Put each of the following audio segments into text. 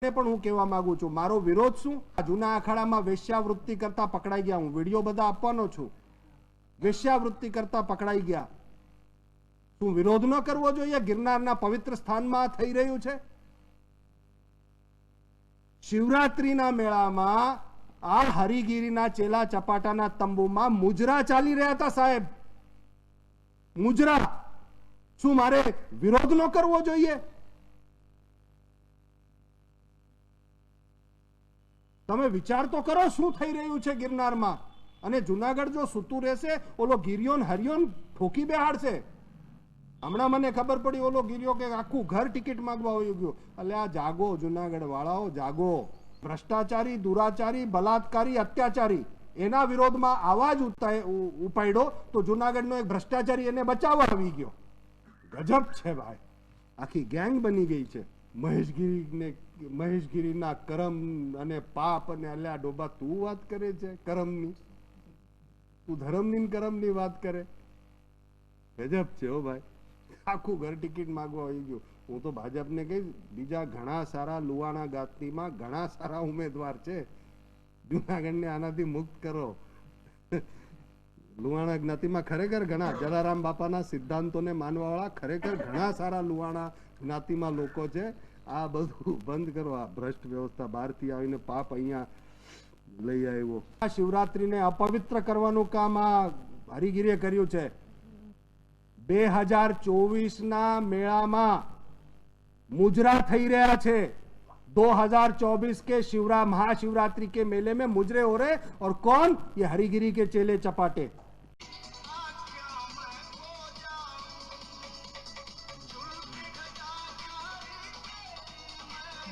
પણ હું કહેવા માંગુ છું. મારો વિરોધ શું? જૂના અખાડામાં વેશ્યાવૃત્તિ કરતા પકડાઈ ગયા. હું વીડિયો બધા આપવાનો છું. વેશ્યાવૃત્તિ કરતા પકડાઈ ગયા. શું વિરોધ ન કરવો જોઈએ? ગિરનારના પવિત્ર સ્થાનમાં થઈ રહ્યું છે? શિવરાત્રીના મેળામાં આ હરિગીરીના ચેલા ચપાટાના તંબુમાં મુજરા ચાલી રહ્યા હતા સાહેબ. મુજરા. શું મારે વિરોધ ન કરવો જોઈએ? તમે વિચાર તો કરો શું થઈ રહ્યું છે ગિરનારમાં? અને જુનાગઢ જો સૂતું રહેશે, ઓલો ગિરિયોન હરિયોન ઠોકી બેહાડશે? હમણાં મને ખબર પડી ઓલો ગિરિયો કે આખું ઘર ટિકિટ માંગવા આવી ગયો. એટલે આ જાગો જુનાગઢ વાળાઓ જાગો. ભ્રષ્ટાચારી, દુરાચારી, બલાત્કારી, અત્યાચારી, એના વિરોધમાં આવા જ ઉપાડ્યો તો જુનાગઢનો એક ભ્રષ્ટાચારી એને બચાવવા આવી ગયો. ગજબ છે ભાઈ. આખી ગેંગ બની ગઈ છે. મહેશગીરીને મહેશગીરીના કરમ અને પાપ અને અલ્યા ડોબા તું વાત કરે છે કરમની? તું ધર્મની કરમની વાત કરે? ગજબ છે હો ભાઈ. આખું ઘર ટિકિટ માંગવા આવી ગયું. હું તો ભાજપને કહીશ, બીજા ઘણા સારા લુવાણા ગાતીમાં ઘણા સારા ઉમેદવાર છે. જુનાગઢને આનાથી મુક્ત કરો. લુવાણા જ્ઞાતિમાં ખરેખર ઘણા, જલારામ બાપાના સિદ્ધાંતોને માનવાવાળા ખરેખર ઘણા સારા લુવાણા જ્ઞાતિમાં લોકો છે. આ બધું બંધ કરો આ ભ્રષ્ટ વ્યવસ્થા બહારથી આવીને પાપ અહીંયા લઈ આવ્યો આ શિવરાત્રીને અપવિત્ર કરવાનું કામ આ હરિગીરીએ કર્યું છે બે હજાર ચોવીસના મેળામાં मुजरा થઈ રહ્યા છે 2024 के शिवरा महाशिवरात्रि के मेले में मुजरे हो रहे और कौन ये हरिगिरी के चेले चपाटे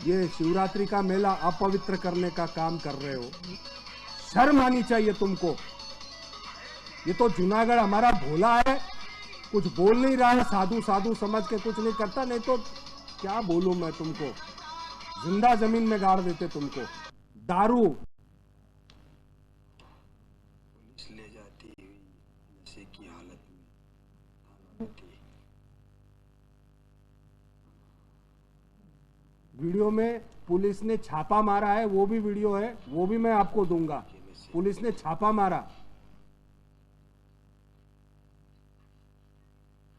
ये शिवरात्रि का मेला अपवित्र करने का काम कर रहे हो। शर्म आनी चाहिए तुमको। ये तो जूनागढ़ हमारा भोला है। कुछ बोल नहीं रहा है, साधु साधु समझ के कुछ नहीं करता, नहीं तो क्या बोलूँ मैं तुमको? ज़िंदा ज़मीन में गाड़ देते तुमको। दारू। पुलिस ले जाती हुई नशे की हालत में। वीडियो में पुलिस ने छापा मारा है, वो भी वीडियो है, वो भी मैं आपको दूँगा। पुलिस ने छापा मारा।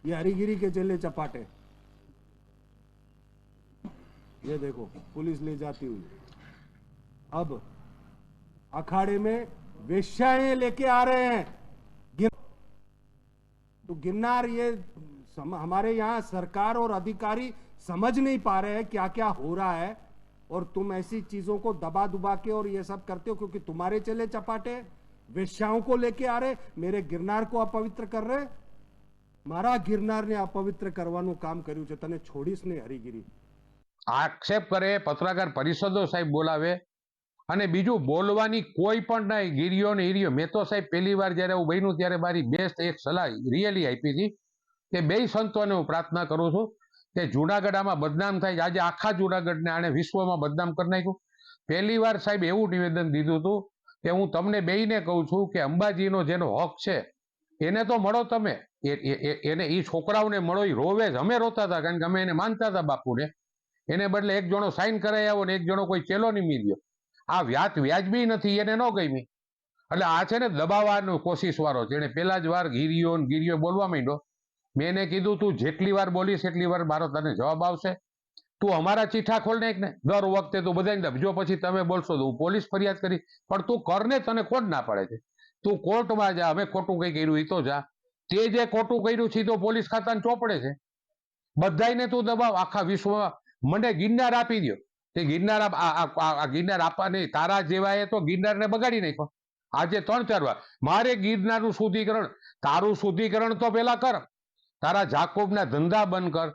ये हरिगिरी के चेले चपाटे। ये देखो, पुलिस ले जाती हुई। अब अखाड़े में वेश्याएँ लेके आ रहे हैं। तो गिरनार ये सम, हमारे यहाँ सरकार और अधिकारी समझ नहीं पा रहे हैं क्या क्या हो रहा है और तुम ऐसी चीजों को दबा दुबा के और ये सब करते हो क्योंकि तुम्हारे चले चपाटे वेश्याओं को लेके आ रहे मेरे गिरनार को अपवित्र कर रहे મારા ગિરનારને અપવિત્ર કરવાનું કામ કર્યું છે તને છોડીશ નહીં હરિગીરી આક્ષેપ કરે પત્રકાર પરિષદો સાહેબ બોલાવે અને બીજું બોલવાની કોઈ પણ નહીં ગીરીઓ ને હીરીઓ મેં તો સાહેબ પહેલી વાર જ્યારે હું બન્યું ત્યારે મારી બેસ્ટ એક સલાહ રિયલી આપી હતી કે બે સંતોને હું પ્રાર્થના કરું છું કે જુનાગઢ આમાં બદનામ થાય. આજે આખા જુનાગઢને આણે વિશ્વમાં બદનામ કરી નાખ્યું. પહેલી વાર સાહેબ એવું નિવેદન દીધું હતું કે હું તમને બેયને કહું છું કે અંબાજીનો જેનો હક છે, એને તો મળો તમે. એને એ છોકરાઓને મળો એ રોવે જ. અમે રોતા હતા કારણ કે અમે એને માનતા હતા બાપુને. એને બદલે એક જણો સાઈન કરાઈ આવો ને એક જણો કોઈ ચેલો નહીં મીર્યો આ વ્યાજ વ્યાજબી નથી, એને ન ગમી. એટલે આ છે ને દબાવવાનો કોશિશ વાળો એને પેલા જ વાર ગીરીઓ ગીરીઓ બોલવા માંડ્યો. મેં એને કીધું, તું જેટલી વાર બોલીશ, એટલી વાર મારો તને જવાબ આવશે. તું અમારા ચીઠા ખોલ નાખ ને. દર વખતે તું બધાને દબજો પછી તમે બોલશો તો હું પોલીસ ફરિયાદ કરી. પણ તું કરને, તને કોણ ના પડે છે. તું કોર્ટમાં જા, અમે ખોટું કંઈ કર્યું એ તો જા. તે જે ખોટું કર્યું છે તો પોલીસ ખાતાને ચોપડે છે. બધાયને તું દબાવ, આખા વિશ્વમાં. મને ગિરનાર આપી દો તે ગિરનાર આ- ગિરનાર આપવા નહીં તારા જેવા એ તો ગિરનારને બગાડી નાખ્યો. આજે ત્રણ ચાર વાર. મારે ગિરનારનું શુદ્ધિકરણ, તારું શુદ્ધિકરણ તો પેલા કર. તારા જાકોબના ધંધા બંધ કર.